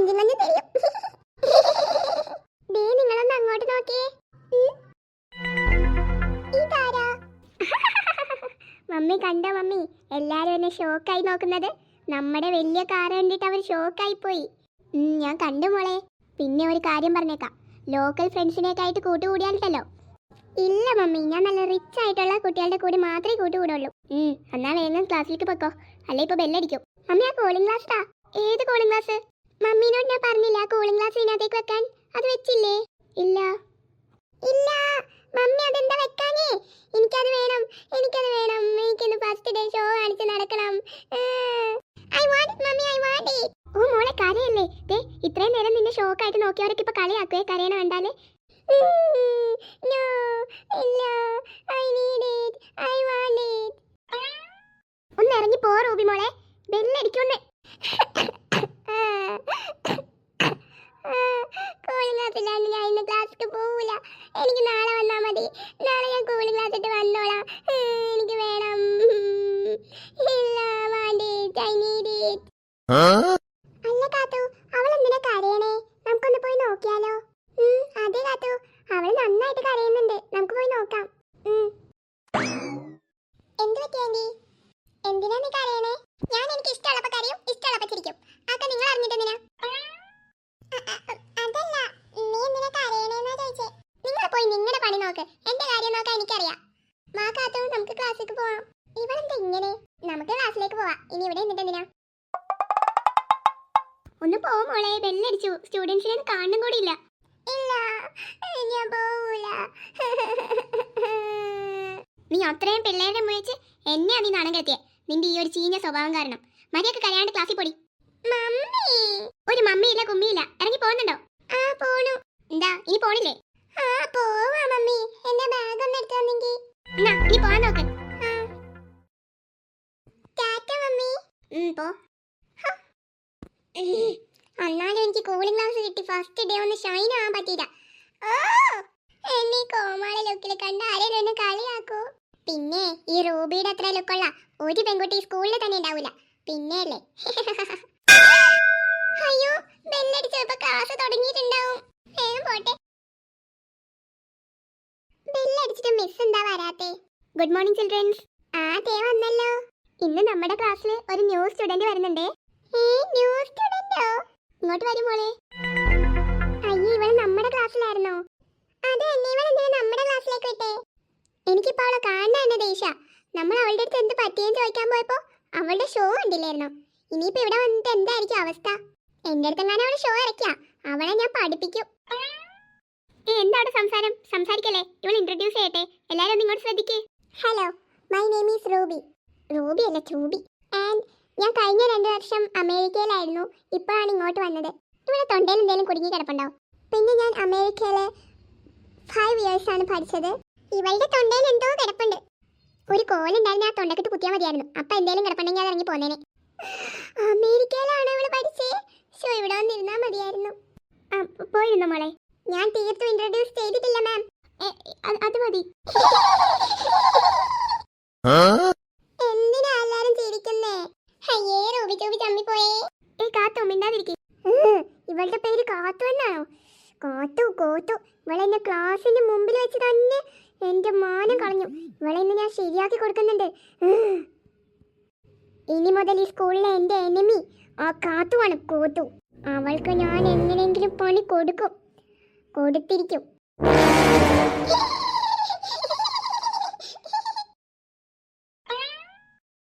കൊഞ്ചും കൊഞ്ചും തരും ദേ നിങ്ങളൊന്ന് അങ്ങോട്ട് നോക്കിയേ മമ്മി കണ്ടോ മമ്മി? എല്ലാരും എന്നെ ഷോക്കായി നോക്കുന്നത്. നമ്മുടെ വലിയ കാർ കണ്ടിട്ട് അവർ ഷോക്കായി പോയി ഞാൻ കണ്ടു മോളെ. പിന്നെ ഒരു കാര്യം പറഞ്ഞേക്കാം. ലോക്കൽ ഫ്രണ്ട്സിനെയൊക്കെ ആയിട്ട് കൂട്ടുകൂടിയാലല്ലോ ഇല്ല മമ്മി. ഞാൻ നല്ല റിച്ച് ആയിട്ടുള്ള കുട്ടികളുടെ കൂടെ മാത്രമേ കൂട്ടുകൂടുള്ളൂ. എന്നാ വേഗം ക്ലാസ്സിലേക്ക് പൊക്കോ അല്ലെ ഇപ്പൊ ബെല്ലടിക്കും മമ്മി ആ കോളിംഗ് ഗ്ലാസ് താ ഏത് കോളിംഗ് ഗ്ലാസ് മമ്മീനോട് ഞാൻ പറഞ്ഞില്ല കൂളിംഗ് ഗ്ലാസ് ഇതിനകത്തേക്ക് വെക്കാൻ. അത് വെച്ചില്ലേ? ഇല്ല. ഇല്ല. മമ്മി അതെന്താ വെക്കാനേ എനിക്കത് വേണം. എനിക്കത് വേണം. എനിക്കിന്ന് ഫസ്റ്റ് ഡേ ഷോ കാണിച്ച് നടക്കണം. I want mummy. I want ഓ മോളെ കരയല്ലേ? ദേ ഇത്രയും നേരം നിന്നെ ഷോക്കായിട്ട് നോക്കിയവരൊക്കെ ഇപ്പൊ കളിയാക്കുവേ? കരയണ കണ്ടാൽ? ഒന്ന് ഇറങ്ങി പോ റൂബി മോളെ. ബെല്ലടിക്കൊന്ന് കൂളിംഗ് ഗ്ലാസ് ഇല്ലാണ്ട് ഞാൻ ഇന്ന് ക്ലാസ്സിക്ക് പോവില്ല എനിക്ക് നാളെ വന്നാൽ മതി. നാളെ ഞാൻ കൂളിംഗ് ഗ്ലാസ് ഇട്ട് വന്നോളാം. എനിക്ക് വേണം. ഇല്ല വാണ്ട് ഇറ്റ് അല്ല കാത്തു അവൾ എന്തിനാ കരയണേ? നമുക്കൊന്ന് പോയി നോക്കിയാലോ. അതെ കാത്തു. അവൾ നന്നായിട്ട് കരയുന്നുണ്ട്. നമുക്ക് പോയി നോക്കാം. എന്ത് പറ്റി എന്തിനാ നീ കരയണേ? ഞാൻ എനിക്ക് ഇഷ്ടമുള്ളപ്പോ കരയും ഇഷ്ടമുള്ളപ്പോ ചിരിക്കും. അതൊക്കെ നിങ്ങൾ അറിഞ്ഞിട്ട് അ- അ- അതല്ല നീ എന്തിനാ കരയണേന്നാ ചോദിച്ചേ നിങ്ങൾ പോയി നിങ്ങളുടെ പണി നോക്ക് എന്റെ കാര്യം നോക്കാൻ എനിക്കറിയാം വാ കാത്തു നമുക്ക് ക്ലാസ്സിലേക്ക് പോവാം ഇവളെന്താ ഇങ്ങനെ? നമുക്ക് ക്ലാസ്സിലേക്ക് പോവാം. ഇനി ഇവിടെ എന്നിട്ട് എന്തിനാ? ഒന്ന് പോ മോളെ. ബെല്ലടിച്ചു. സ്റ്റുഡൻസിനെ കാണും കൂടി ഇല്ല. ഇല്ല. ഞാൻ പോവൂല. നീ അത്രയും പിള്ളേരെ മുഴിച്ച് എന്നെ നീ നാണം കെത്തിയെ നിന്റെ ഈ ഒരു ചീഞ്ഞ സ്വഭാവം കാരണം. മര്യാദയ്ക്ക് കരയാണ്ട് ക്ലാസ്സിൽ പൊടി. മമ്മി! ഒരു മമ്മി ഇല്ല കുമ്മി ഇല്ല ഇറങ്ങി പോകുന്നുണ്ടോ ആ പോണു. എന്താ ഇനി പോണില്ലേ? ആ പോവാ മമ്മി. എന്റെ ബാഗ് ഒന്ന് എടുത്തു തന്നെങ്കിൽ എന്നാ ഇനി പോവാൻ നോക്ക്. മമ്മി. പോ അന്നാലും എനിക്ക് കൂളിംഗ് ഗ്ലാസ് കിട്ടി. ഫസ്റ്റ് ഡേ ഒന്ന് ഷൈൻ ആവാൻ പറ്റിയില്ല. ഓ എന്നെ കോമാളി ലുക്കിൽ കണ്ട ആരെയും എന്നെ കളിയാക്കൂ? പിന്നെ ഈ റൂബിയുടെ അത്ര ലുക്കുള്ള ഒരു പെൺകുട്ടി സ്കൂളിൽ തന്നെ ഉണ്ടാവില്ല പിന്നെ അല്ലേ അയ്യോ ബെല്ലടിച്ചപ്പോ ക്ലാസ് തുടങ്ങിയിട്ടുണ്ടാവും. വേഗം പോട്ടെ. ബെല്ലടിച്ചിട്ട് മിസ് എന്താ വരാത്തെ? ഗുഡ് മോർണിംഗ് ചിൽഡ്രൻസ് ആ തേ വന്നല്ലോ. ഇന്ന് നമ്മുടെ ക്ലാസ്സിൽ ഒരു ന്യൂ സ്റ്റുഡന്റ് വരുന്നുണ്ടേ. ഏ ന്യൂ സ്റ്റുഡന്റോ ഇങ്ങോട്ട് വരും മോളെ. അയ്യേ ഇവൾ നമ്മുടെ ക്ലാസ്സിലായിരുന്നോ? അതെ ഇവൾ എന്തിനാ നമ്മുടെ ക്ലാസ്സിലേക്ക് വിട്ടേ? എനിക്കിപ്പോ അവളെ കാണാൻ തന്നെ ദേഷ്യ. നമ്മൾ അവളുടെ അടുത്ത് എന്ത് പറ്റിയെന്ന് ചോദിക്കാൻ പോയപ്പോ അവളുടെ ഷോ കണ്ടില്ലായിരുന്നോ. ഇനിയിപ്പോ ഇവിടെ വന്നിട്ട് എന്തായിരിക്കും അവസ്ഥ? എന്റെ അടുത്ത് എങ്ങാനും അവൾ ഷോ ഇറക്കിയ അവളെ ഞാൻ പഠിപ്പിക്കും. എന്താണ് സംസാരം? സംസാരിക്കല്ലേ? ഇവൾ ഇൻട്രൊഡ്യൂസ് ചെയ്യട്ടെ. എല്ലാരും ഒന്ന് ഇങ്ങോട്ട് ശ്രദ്ധിക്കേ. Hello my name is Ruby Ruby അല്ല ചൂബി ആൻഡ് ഞാൻ കഴിഞ്ഞ രണ്ട് വർഷം അമേരിക്കയിലായിരുന്നു. ഇപ്പോഴാണ് ഇങ്ങോട്ട് വന്നത്. ഇവിടെ തൊണ്ടയിൽ എന്തെങ്കിലും കുടുങ്ങി കിടപ്പുണ്ടാവും. പിന്നെ ഞാൻ അമേരിക്കയിലെ ഫൈവ് ഇയേഴ്സ് ആണ് പഠിച്ചത്. ഇവളുടെ തൊണ്ടയിൽ എന്തോ കിടപ്പുണ്ട്. ഒരു കോലുണ്ടായിരുന്നു ആ തൊണ്ടക്കിട്ട് കുത്തിയാൽ മതിയായിരുന്നു. അപ്പം എന്തെങ്കിലും കിടപ്പുണ്ടെങ്കിൽ അത് ഇറങ്ങി പോന്നേനെ. അമേരിക്കയിലാണ് ഇവിടെ പഠിച്ചേ? ഷോ ഇവിടെ വന്നിരുന്നാൽ മതിയായിരുന്നു. പോയിരുന്നു മോളെ? ഞാൻ തീർത്തും ഇൻട്രൊഡ്യൂസ് ചെയ്തിട്ടില്ല മാം അത് മതി എന്തിനാ എല്ലാരും ചിരിക്കുന്നേ അയ്യേ റൂബി ചൂബി ചമ്മി പോയേ ഏ കാത്തു മിണ്ടാതിരിക്കെ ഇവളുടെ പേര് കാത്തു കാത്തു ഇവളെന്നെ ക്ലാസ്സിന്റെ മുമ്പിൽ വെച്ച് തന്നെ എന്റെ മാനം കളഞ്ഞു. ഇവളെ ഇന്ന് ഞാൻ ശരിയാക്കി കൊടുക്കുന്നുണ്ട്. ഇനി മുതൽ ഈ സ്കൂളിലെ എന്റെ എനിമി ആ കാത്തുവാണ് കോത്തു അവൾക്ക് ഞാൻ എങ്ങനെയെങ്കിലും പണി കൊടുക്കും. കൊടുത്തിരിക്കും.